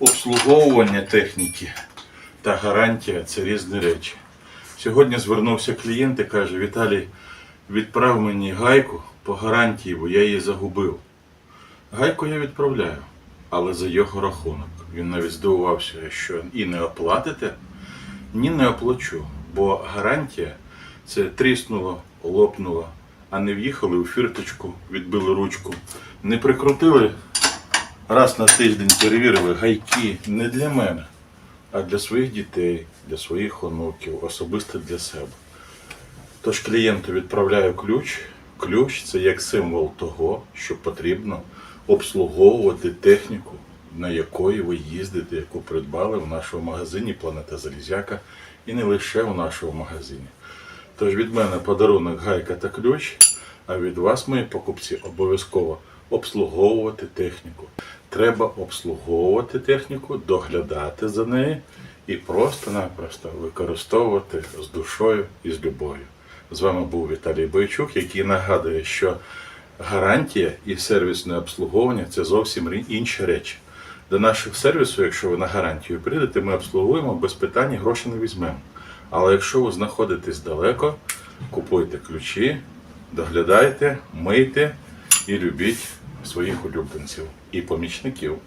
Обслуговування техніки та гарантія це різні речі. Сьогодні звернувся клієнт і каже: Віталій, відправ мені гайку по гарантії, бо я її загубив. Гайку я відправляю, але за його рахунок. Він навіть здивувався, що і не оплатите, ні не оплачу, бо гарантія це тріснуло, лопнуло, а не в'їхали у фірточку, відбили ручку, не прикрутили раз на тиждень перевірили гайки не для мене, а для своїх дітей, для своїх онуків, особисто для себе. Тож клієнту відправляю ключ. Ключ це як символ того, що потрібно обслуговувати техніку, на якої ви їздите, яку придбали в нашому магазині Планета Залізяка і не лише в нашому магазині. Тож від мене подарунок гайка та ключ, а від вас, мої покупці, обов'язково обслуговувати техніку. Треба обслуговувати техніку, доглядати за нею і просто-напросто використовувати з душою і з любов'ю. З вами був Віталій Бойчук, який нагадує, що гарантія і сервісне обслуговування це зовсім інші речі. До наших сервісу, якщо ви на гарантію прийдете, ми обслугуємо без питань гроші не візьмемо. Але якщо ви знаходитесь далеко, купуйте ключі, доглядайте, мийте і любіть своїх улюбленців і помічників.